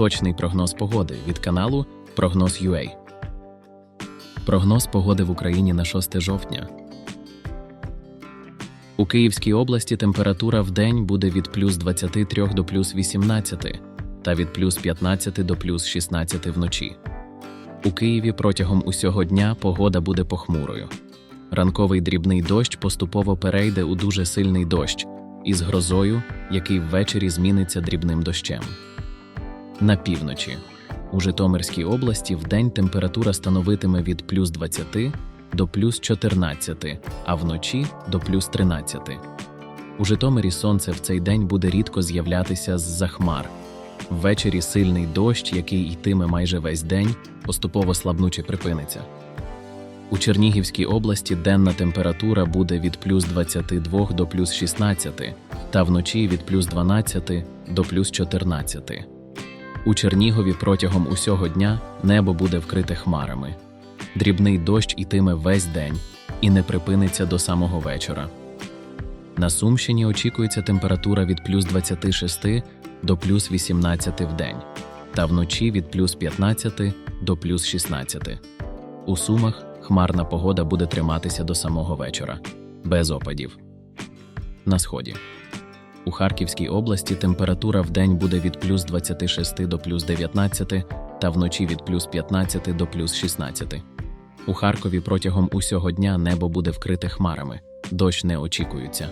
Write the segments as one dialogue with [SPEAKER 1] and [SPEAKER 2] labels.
[SPEAKER 1] Точний прогноз погоди від каналу Прогноз UA. Прогноз погоди в Україні на 6 жовтня. У Київській області температура в день буде від плюс 23 до плюс 18 та від плюс 15 до плюс 16 вночі. У Києві протягом усього дня погода буде похмурою. Ранковий дрібний дощ поступово перейде у дуже сильний дощ із грозою, який ввечері зміниться дрібним дощем. На півночі. У Житомирській області вдень температура становитиме від плюс 20 до плюс 14, а вночі до плюс 13. У Житомирі сонце в цей день буде рідко з'являтися з-за хмар. Ввечері сильний дощ, який йтиме майже весь день, поступово слабнуче припиниться. У Чернігівській області денна температура буде від плюс 22 до плюс 16, та вночі від плюс 12 до плюс 14. У Чернігові протягом усього дня небо буде вкрите хмарами. Дрібний дощ ітиме весь день і не припиниться до самого вечора. На Сумщині очікується температура від плюс 26 до плюс 18 в день, та вночі від плюс 15 до плюс 16. У Сумах хмарна погода буде триматися до самого вечора, без опадів. На сході. У Харківській області температура в день буде від плюс 26 до плюс 19 та вночі від плюс 15 до плюс 16. У Харкові протягом усього дня небо буде вкрите хмарами, дощ не очікується.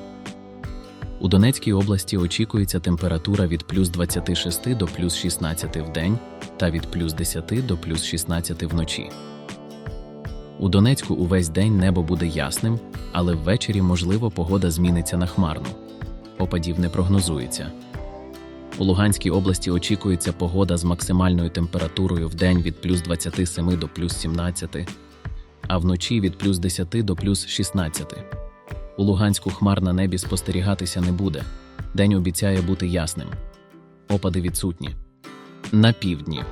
[SPEAKER 1] У Донецькій області очікується температура від плюс 26 до плюс 16 в день та від плюс 10 до плюс 16 вночі. У Донецьку увесь день небо буде ясним, але ввечері, можливо, погода зміниться на хмарну. Опадів не прогнозується. У Луганській області очікується погода з максимальною температурою в день від плюс 27 до плюс 17, а вночі від плюс 10 до плюс 16. У Луганську хмар на небі спостерігатися не буде. День обіцяє бути ясним. Опади відсутні. На півдні.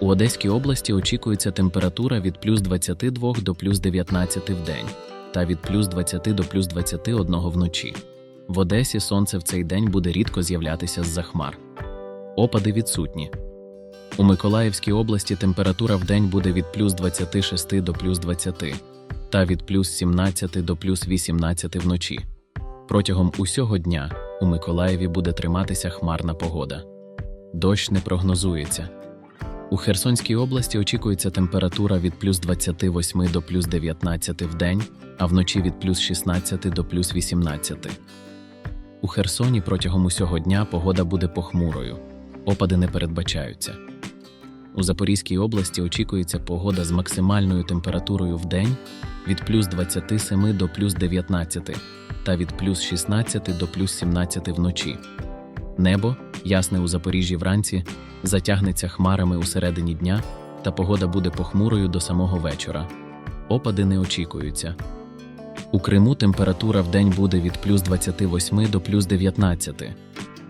[SPEAKER 1] У Одеській області очікується температура від плюс 22 до плюс 19 в день та від плюс 20 до плюс 21 вночі. В Одесі сонце в цей день буде рідко з'являтися з-за хмар. Опади відсутні. У Миколаївській області температура в день буде від плюс 26 до плюс 20 та від плюс 17 до плюс 18 вночі. Протягом усього дня у Миколаєві буде триматися хмарна погода. Дощ не прогнозується. У Херсонській області очікується температура від плюс 28 до плюс 19 в день, а вночі від плюс 16 до плюс 18. У Херсоні протягом усього дня погода буде похмурою. Опади не передбачаються. У Запорізькій області очікується погода з максимальною температурою в день від плюс 27 до плюс 19 та від плюс 16 до плюс 17 вночі. Небо, ясне у Запоріжжі вранці, затягнеться хмарами у середині дня, та погода буде похмурою до самого вечора. Опади не очікуються. У Криму температура в день буде від плюс 28 до плюс 19,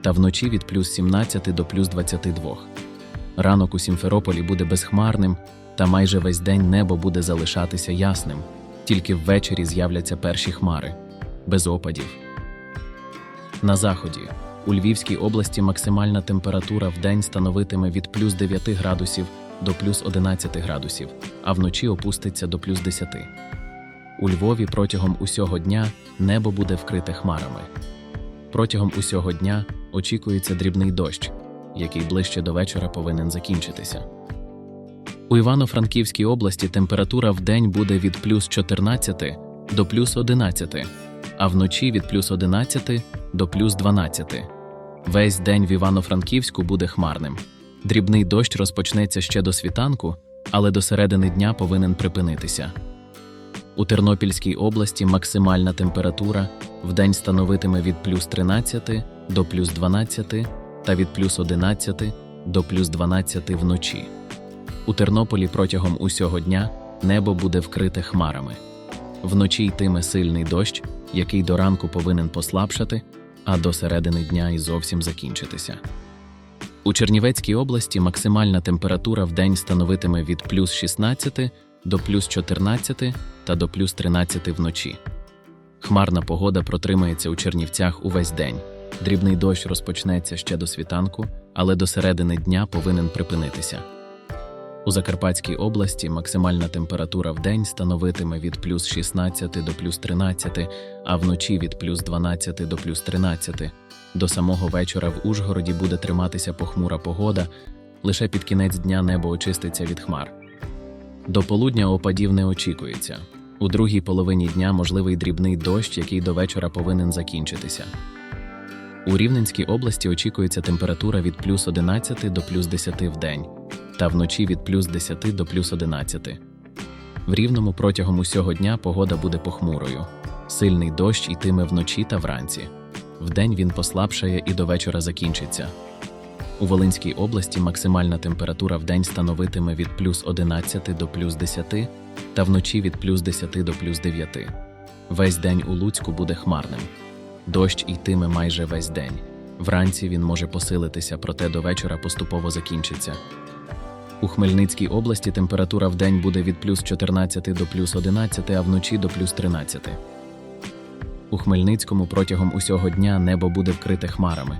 [SPEAKER 1] та вночі від плюс 17 до плюс 22. Ранок у Сімферополі буде безхмарним, та майже весь день небо буде залишатися ясним, тільки ввечері з'являться перші хмари, без опадів. На заході у Львівській області максимальна температура в день становитиме від плюс 9 градусів до плюс 11 градусів, а вночі опуститься до плюс 10. У Львові протягом усього дня небо буде вкрите хмарами. Протягом усього дня очікується дрібний дощ, який ближче до вечора повинен закінчитися. У Івано-Франківській області температура в день буде від плюс 14 до плюс 11, а вночі від плюс 11 до плюс 12. Весь день в Івано-Франківську буде хмарним. Дрібний дощ розпочнеться ще до світанку, але до середини дня повинен припинитися. У Тернопільській області максимальна температура в день становитиме від плюс 13 до плюс 12 та від плюс 11 до плюс 12 вночі. У Тернополі протягом усього дня небо буде вкрите хмарами. Вночі йтиме сильний дощ, який до ранку повинен послабшати, а до середини дня і зовсім закінчитися. У Чернівецькій області максимальна температура в день становитиме від плюс 16 до плюс 14 та до плюс 13 вночі. Хмарна погода протримається у Чернівцях увесь день. Дрібний дощ розпочнеться ще до світанку, але до середини дня повинен припинитися. У Закарпатській області максимальна температура в день становитиме від плюс 16 до плюс 13, а вночі від плюс 12 до плюс 13. До самого вечора в Ужгороді буде триматися похмура погода, лише під кінець дня небо очиститься від хмар. До полудня опадів не очікується. У другій половині дня можливий дрібний дощ, який до вечора повинен закінчитися. У Рівненській області очікується температура від плюс 11 до плюс 10 в день, та вночі від плюс 10 до плюс 11. В Рівному протягом усього дня погода буде похмурою. Сильний дощ йтиме вночі та вранці. Вдень він послабшає і до вечора закінчиться. У Волинській області максимальна температура в день становитиме від плюс 11 до плюс 10 та вночі від плюс 10 до плюс 9. Весь день у Луцьку буде хмарним. Дощ йтиме майже весь день. Вранці він може посилитися, проте до вечора поступово закінчиться. У Хмельницькій області температура в день буде від плюс 14 до плюс 11, а вночі до плюс 13. У Хмельницькому протягом усього дня небо буде вкрите хмарами.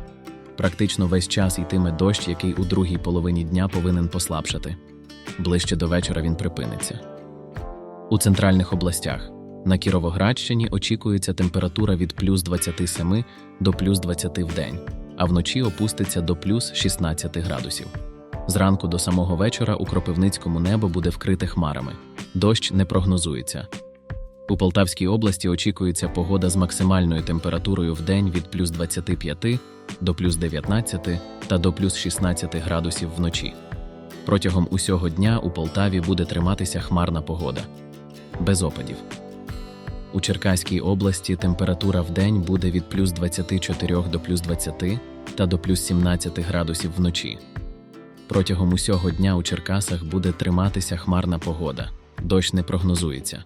[SPEAKER 1] Практично весь час йтиме дощ, який у другій половині дня повинен послабшати. Ближче до вечора він припиниться. У центральних областях на Кіровоградщині очікується температура від плюс 27 до плюс 20 в день, а вночі опуститься до плюс 16 градусів. Зранку до самого вечора у Кропивницькому небо буде вкрите хмарами. Дощ не прогнозується. У Полтавській області очікується погода з максимальною температурою в день від плюс 25 до плюс 19 та до плюс 16 градусів вночі. Протягом усього дня у Полтаві буде триматися хмарна погода. Без опадів. У Черкаській області температура в день буде від плюс 24 до плюс 20 та до плюс 17 градусів вночі. Протягом усього дня у Черкасах буде триматися хмарна погода. Дощ не прогнозується.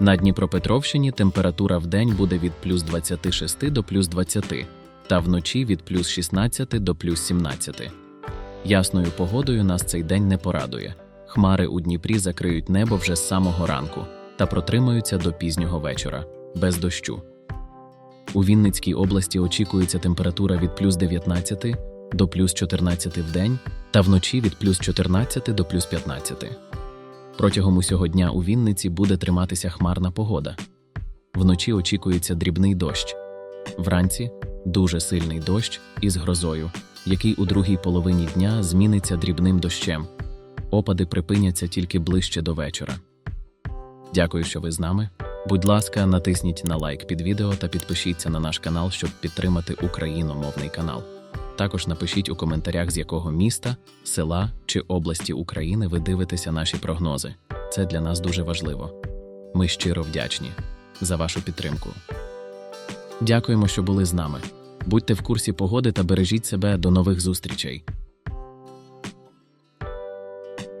[SPEAKER 1] На Дніпропетровщині температура в день буде від плюс 26 до плюс 20, та вночі від плюс 16 до плюс 17. Ясною погодою нас цей день не порадує. Хмари у Дніпрі закриють небо вже з самого ранку та протримаються до пізнього вечора, без дощу. У Вінницькій області очікується температура від плюс 19 до плюс 14 в день та вночі від плюс 14 до плюс 15. Протягом усього дня у Вінниці буде триматися хмарна погода. Вночі очікується дрібний дощ. Вранці дуже сильний дощ із грозою, який у другій половині дня зміниться дрібним дощем. Опади припиняться тільки ближче до вечора. Дякую, що ви з нами. Будь ласка, натисніть на лайк під відео та підпишіться на наш канал, щоб підтримати україномовний канал. Також напишіть у коментарях, з якого міста, села чи області України ви дивитеся наші прогнози. Це для нас дуже важливо. Ми щиро вдячні за вашу підтримку. Дякуємо, що були з нами. Будьте в курсі погоди та бережіть себе до нових зустрічей.